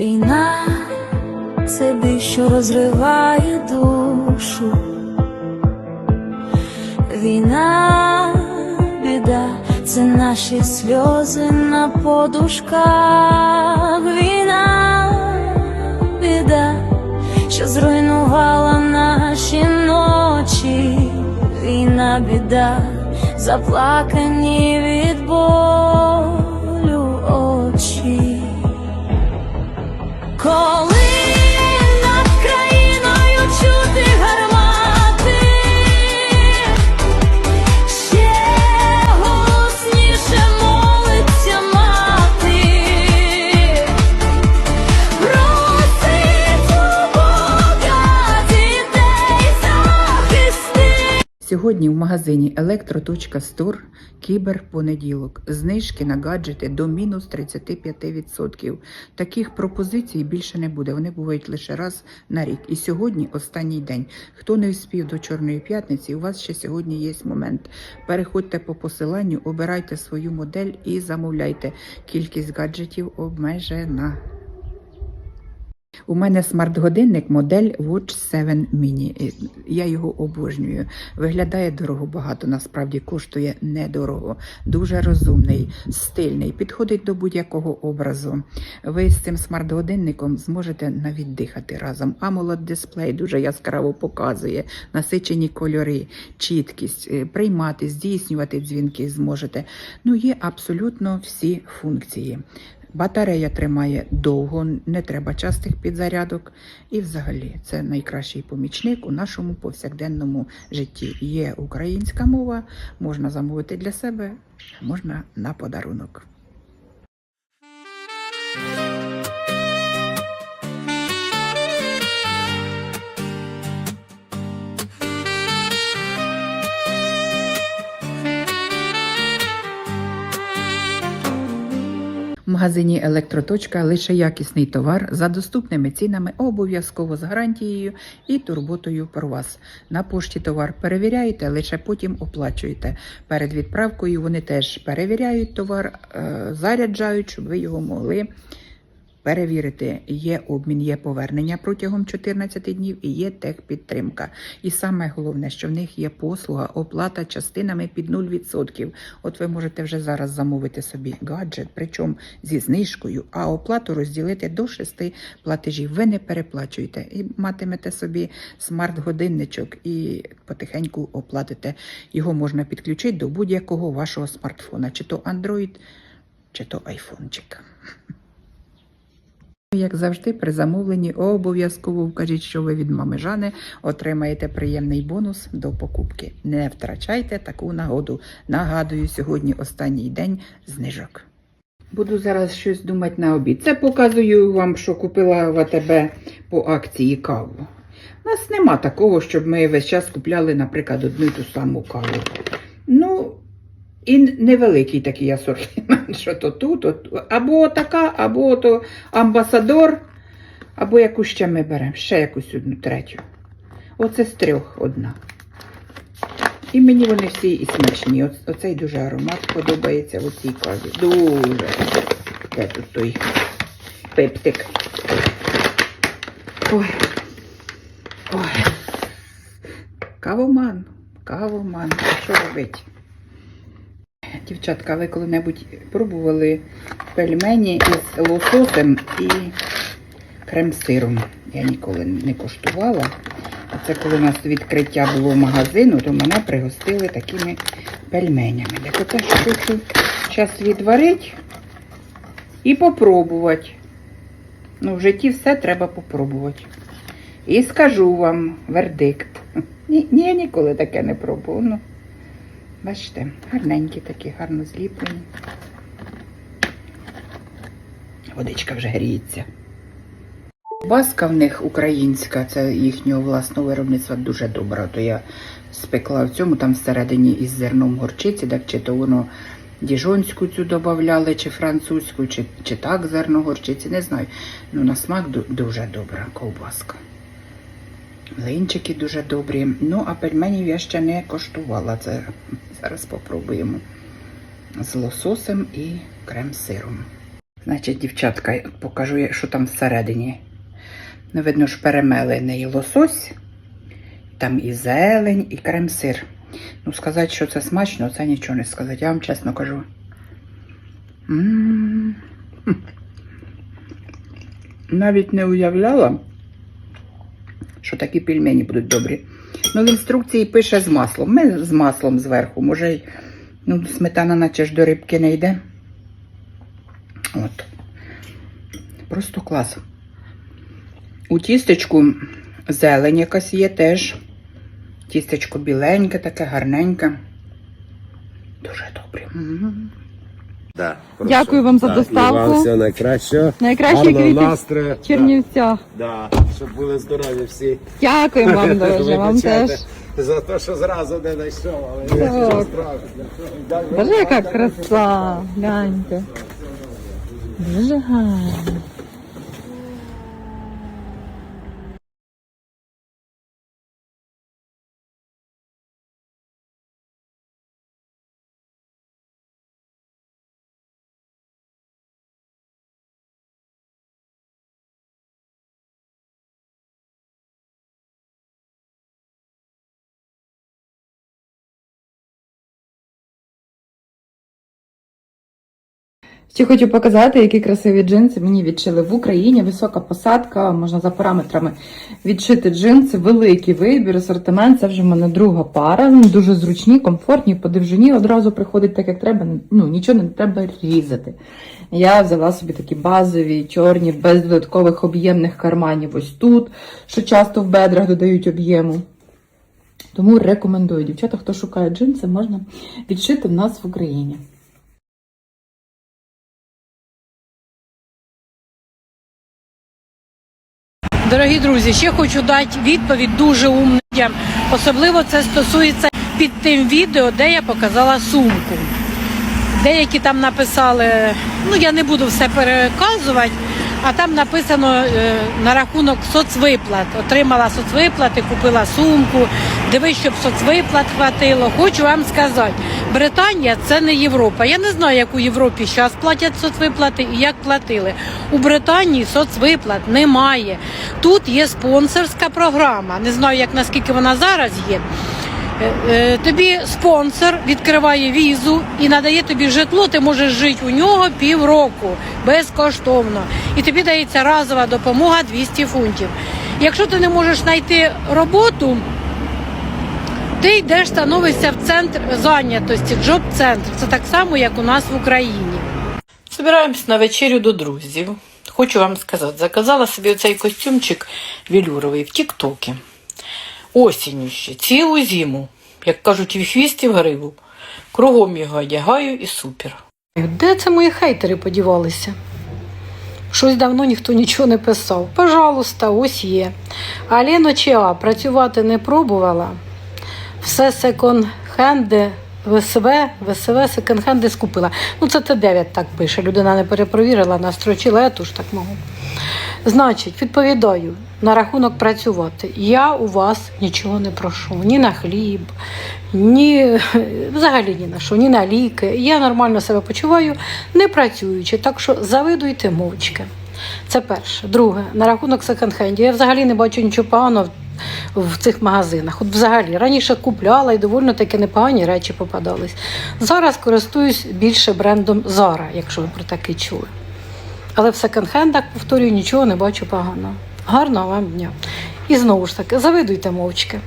Війна це біль, що розриває душу. Війна, біда, це наші сльози на подушках. Війна, біда, що зруйнувала наші ночі. Війна, біда, заплакані від болю Сьогодні в магазині Електро.Стор кіберпонеділок. Знижки на гаджети до мінус 35%. Таких пропозицій більше не буде. Вони бувають лише раз на рік. І сьогодні останній день. Хто не вспів до Чорної п'ятниці, у вас ще сьогодні є момент. Переходьте по посиланню, обирайте свою модель і замовляйте. Кількість гаджетів обмежена. У мене смарт-годинник модель Watch 7 Mini. Е, Я його обожнюю. Виглядає дорого багато, насправді коштує недорого. Дуже розумний, стильний, підходить до будь-якого образу. Ви з цим смарт-годинником зможете навіть дихати разом. AMOLED дисплей дуже яскраво показує, насичені кольори, чіткість, е, приймати, здійснювати дзвінки зможете. Ну, є абсолютно всі функції. Батарея тримає довго, не треба частих підзарядок. І взагалі це найкращий помічник у нашому повсякденному житті. Є українська мова, можна замовити для себе, можна на подарунок. Магазині Електроточка лише якісний товар за доступними цінами, обов'язково з гарантією і турботою про вас. На пошті товар перевіряєте, лише потім оплачуєте. Перед відправкою вони теж перевіряють товар, е, заряджають, щоб ви його могли. Перевірити, є обмін, є повернення протягом 14 днів і є техпідтримка. І саме головне, що в них є послуга, оплата частинами під 0%. От ви можете вже зараз замовити собі гаджет, причому зі знижкою, а оплату розділити до 6 платежів. Ви не переплачуєте і матимете собі смарт-годинничок і потихеньку оплатите. Його можна підключити до будь-якого вашого смартфона, чи то Android, чи то айфончик. Як завжди, при замовленні обов'язково вкажіть, що ви від мами Жани отримаєте приємний бонус до покупки. Не втрачайте таку нагоду. Нагадую, сьогодні останній день знижок. Буду зараз щось думати на обід. Це показую вам, що купила в АТБ по акції каву. У нас нема такого, щоб ми весь час купляли, наприклад, одну й ту саму каву. І невеликий такий асортимент, що то тут, то або така, або то амбасадор, або яку ще ми беремо, ще якусь одну третю. Оце з трьох одна. І мені вони всі і смачні. Оцей дуже аромат подобається в цій каві. Дуже. Де тут той пептик? Ой. Ой. Кавоман. Кавоман. Що робить? Дівчатка, ви коли-небудь пробували пельмені із лососем і крем-сиром? Я ніколи не коштувала. Це коли у нас відкриття було магазину, то мене пригостили такими пельменями. Так оце хочу зараз відварити і попробувати. Ну, в житті все треба попробувати. І скажу вам вердикт. Ні, я ніколи таке не пробувала. Бачите, гарненькі такі, гарно зліплені. Водичка вже гріється. Баска в них українська, це їхнього власного виробництва дуже добра. То я спекла в цьому, там всередині із зерном горчиці, так чи то воно діжонську цю додавали, чи французьку, чи, чи так зерно горчиці, не знаю. Ну на смак дуже добра ковбаска. Млинчики дуже добрі. Ну, а пельменів я ще не коштувала. Це зараз попробуємо з лососем і крем-сиром. Значить, дівчатка, покажу, що там всередині. Ну, видно ж перемелений лосось, там і зелень, і крем-сир. Ну, сказати, що це смачно, це нічого не сказати. Я вам чесно кажу. М. Хм. Навіть не уявляла, що такі пельмені будуть добрі. Ну, в інструкції пише з маслом. Ми з маслом зверху. Може, ну, сметана наче ж до рибки не йде. От. Просто клас. У тістечку зелень якась є теж. Тістечко біленьке, таке гарненьке. Дуже добре. Да, Дякую вам за да, доставку. І вам все найкраще. Найкращі квіти в Чернівцях. Да, щоб були здорові всі. Дякую вам дуже, вам теж. За те, що зразу не знайшов, але нічого страшного. Боже, яка краса, гляньте. Дуже гарно. Ще хочу показати, які красиві джинси мені відшили в Україні. Висока посадка, можна за параметрами відшити джинси, великий вибір, асортимент. Це вже в мене друга пара. Дуже зручні, комфортні, по довжині одразу приходить так, як треба. Ну, нічого не треба різати. Я взяла собі такі базові, чорні, без додаткових об'ємних карманів. Ось тут, що часто в бедрах додають об'єму. Тому рекомендую дівчата, хто шукає джинси, можна відшити в нас в Україні. Дорогі друзі, ще хочу дати відповідь дуже умним. Особливо це стосується під тим відео, де я показала сумку. Деякі там написали, ну я не буду все переказувати, а там написано е, на рахунок соцвиплат. Отримала соцвиплати, купила сумку. Дивись, щоб соцвиплат хватило. Хочу вам сказати, Британія це не Європа. Я не знаю, як у Європі зараз платять соцвиплати і як платили. У Британії соцвиплат немає. Тут є спонсорська програма. Не знаю, як наскільки вона зараз є. Е, е, Тобі спонсор відкриває візу і надає тобі житло. Ти можеш жити у нього півроку безкоштовно. І тобі дається разова допомога 200 фунтів. Якщо ти не можеш знайти роботу, ти йдеш, становишся в центр зайнятості, джоб-центр. Це так само, як у нас в Україні. Збираємось на вечерю до друзів. Хочу вам сказати, заказала собі оцей костюмчик вілюровий в Тіктокі. Осінню ще, цілу зиму, як кажуть, в хвісті в гриву. Кругом його одягаю і супер. Де це мої хейтери подівалися? Щось давно ніхто нічого не писав. Пожалуйста, ось є. Аліно Чіа працювати не пробувала. Все секонд-хенди, ВСВ, ВСВ, секонд-хенди скупила. Ну, це Т9 так пише. Людина не перепровірила, настрочила, я теж так можу. Значить, відповідаю на рахунок працювати. Я у вас нічого не прошу. Ні на хліб, ні взагалі ні на що, ні на ліки. Я нормально себе почуваю, не працюючи. Так що завидуйте мовчки. Це перше. Друге, на рахунок секонд-хендів. Я взагалі не бачу нічого поганого в, в цих магазинах. От взагалі раніше купляла і доволі таки непогані речі попадались. Зараз користуюсь більше брендом Zara, якщо ви про таке чули. Але в секонд-хендах, повторюю, нічого не бачу поганого. Гарного вам дня. І знову ж таки, завидуйте мовчки.